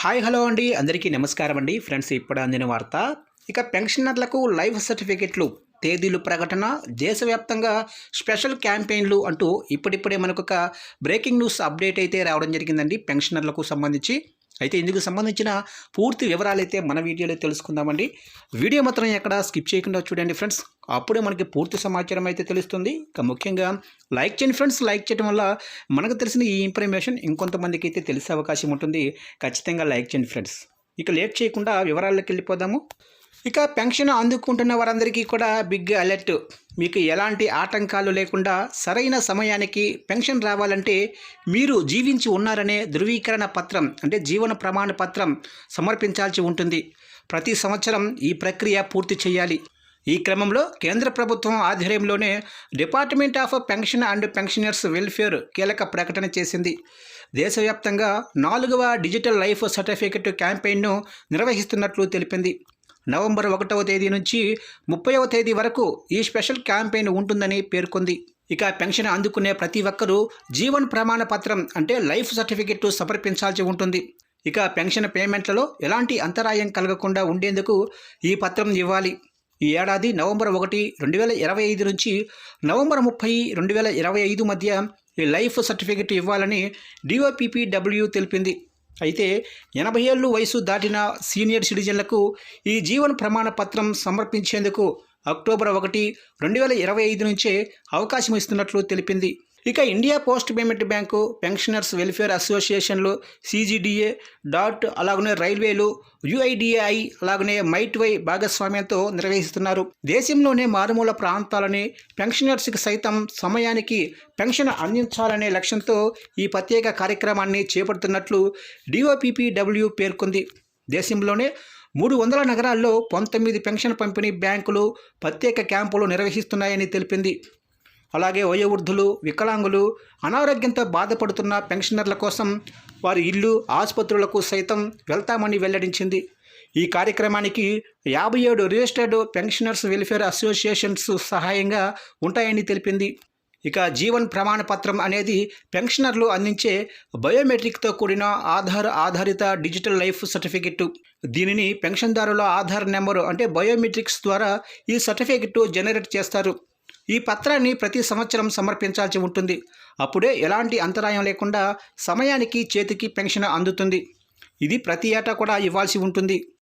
Hi hello అండి. అందరికీ నమస్కారం అండి. ఫ్రెండ్స్ ఇప్పుడు అందిన వార్త. ఇక పెన్షనర్లకు లైఫ్ సర్టిఫికెట్లు తేదీలు ప్రకటన దేశవ్యాప్తంగా స్పెషల్ క్యాంపెయిన్లు అంటూ ఇప్పుడిప్పుడే మనకు ఒక బ్రేకింగ్ న్యూస్ అప్డేట్ అయితే రావడం జరిగిందండి పెన్షనర్లకు సంబంధించి. అయితే ఇందుకు సంబంధించిన పూర్తి వివరాలు అయితే మన వీడియోలో తెలుసుకుందామండి. వీడియో మాత్రం ఎక్కడ స్కిప్ చేయకుండా చూడండి ఫ్రెండ్స్. అప్పుడే మనకి పూర్తి సమాచారం అయితే తెలుస్తుంది. ఇక ముఖ్యంగా లైక్ చేయండి ఫ్రెండ్స్. లైక్ చేయడం వల్ల మనకు తెలిసిన ఈ ఇన్ఫర్మేషన్ ఇంకొంతమందికి అయితే తెలిసే అవకాశం ఉంటుంది. ఖచ్చితంగా లైక్ చేయండి ఫ్రెండ్స్. ఇక లేట్ చేయకుండా వివరాల్లోకి వెళ్ళిపోదాము. ఇక పెన్షన్ అందుకుంటున్న వారందరికీ కూడా బిగ్ అలర్ట్ మీకు ఎలాంటి ఆటంకాలు లేకుండా సరైన సమయానికి పెన్షన్ రావాలంటే మీరు జీవించి ఉన్నారనే ధృవీకరణ పత్రం అంటే జీవన ప్రమాణ పత్రం సమర్పించాల్సి ఉంటుంది. ప్రతి సంవత్సరం ఈ ప్రక్రియ పూర్తి చేయాలి. ఈ క్రమంలో కేంద్ర ప్రభుత్వం ఆధ్వర్యంలోనే department of pension and pensioners welfare కీలక ప్రకటన చేసింది. దేశవ్యాప్తంగా నాలుగవ డిజిటల్ లైఫ్ సర్టిఫికెట్ క్యాంపెయిన్ను నిర్వహిస్తున్నట్లు తెలిపింది. నవంబర్ ఒకటవ తేదీ నుంచి ముప్పైవ తేదీ వరకు ఈ స్పెషల్ క్యాంపెయిన్ ఉంటుందని పేర్కొంది. ఇక పెన్షన్ అందుకునే ప్రతి ఒక్కరూ జీవన్ ప్రమాణ పత్రం అంటే లైఫ్ సర్టిఫికెట్ సమర్పించాల్సి ఉంటుంది. ఇక పెన్షన్ పేమెంట్లలో ఎలాంటి అంతరాయం కలగకుండా ఉండేందుకు ఈ పత్రం ఇవ్వాలి. ఈ ఏడాది నవంబర్ ఒకటి రెండు వేల ఇరవై ఐదు నుంచి నవంబర్ ముప్పై రెండు వేల ఇరవై ఐదు మధ్య ఈ లైఫ్ సర్టిఫికెట్ ఇవ్వాలని డిఓపిపిడబ్ల్యూ తెలిపింది. అయితే ఎనభై ఏళ్ళు వయసు దాటిన సీనియర్ సిటిజన్లకు ఈ జీవన ప్రమాణ పత్రం సమర్పించేందుకు అక్టోబర్ ఒకటి రెండు వేల ఇరవై ఐదు నుంచే అవకాశం ఇస్తున్నట్లు తెలిపింది. ఇక India post payment bank pensioners welfare అసోసియేషన్లు CGDA dot అలాగనే రైల్వేలు యుఐడిఏఐ అలాగనే మైట్ వై భాగస్వామ్యంతో నిర్వహిస్తున్నారు. దేశంలోనే మారుమూల ప్రాంతాలని పెన్షనర్స్కి సైతం సమయానికి పెన్షన్ అందించాలనే లక్ష్యంతో ఈ ప్రత్యేక కార్యక్రమాన్ని చేపడుతున్నట్లు డిఓపిపిడబ్ల్యూ పేర్కొంది. దేశంలోనే మూడు వందల నగరాల్లో పంతొమ్మిది పెన్షన్ పంపిణీ బ్యాంకులు ప్రత్యేక క్యాంపులు నిర్వహిస్తున్నాయని తెలిపింది. అలాగే వయోవృద్ధులు వికలాంగులు అనారోగ్యంతో బాధపడుతున్న పెన్షనర్ల కోసం వారి ఇల్లు ఆసుపత్రులకు సైతం వెళ్తామని వెల్లడించింది. ఈ కార్యక్రమానికి యాభై ఏడు రిజిస్టర్డ్ పెన్షనర్స్ వెల్ఫేర్ అసోసియేషన్స్ సహాయంగా ఉంటాయని తెలిపింది. ఇక జీవన్ ప్రమాణ పత్రం అనేది పెన్షనర్లు అందించే బయోమెట్రిక్తో కూడిన ఆధార్ ఆధారిత డిజిటల్ లైఫ్ సర్టిఫికెట్ దీనిని పెన్షన్దారుల ఆధార్ నెంబరు అంటే బయోమెట్రిక్స్ ద్వారా ఈ సర్టిఫికెట్ జనరేట్ చేస్తారు. ఈ పత్రాన్ని ప్రతి సంవత్సరం సమర్పించాల్సి ఉంటుంది. అప్పుడే ఎలాంటి అంతరాయం లేకుండా సమయానికి చేతికి పెన్షన్ అందుతుంది. ఇది ప్రతి ఏటా కూడా ఇవ్వాల్సి ఉంటుంది.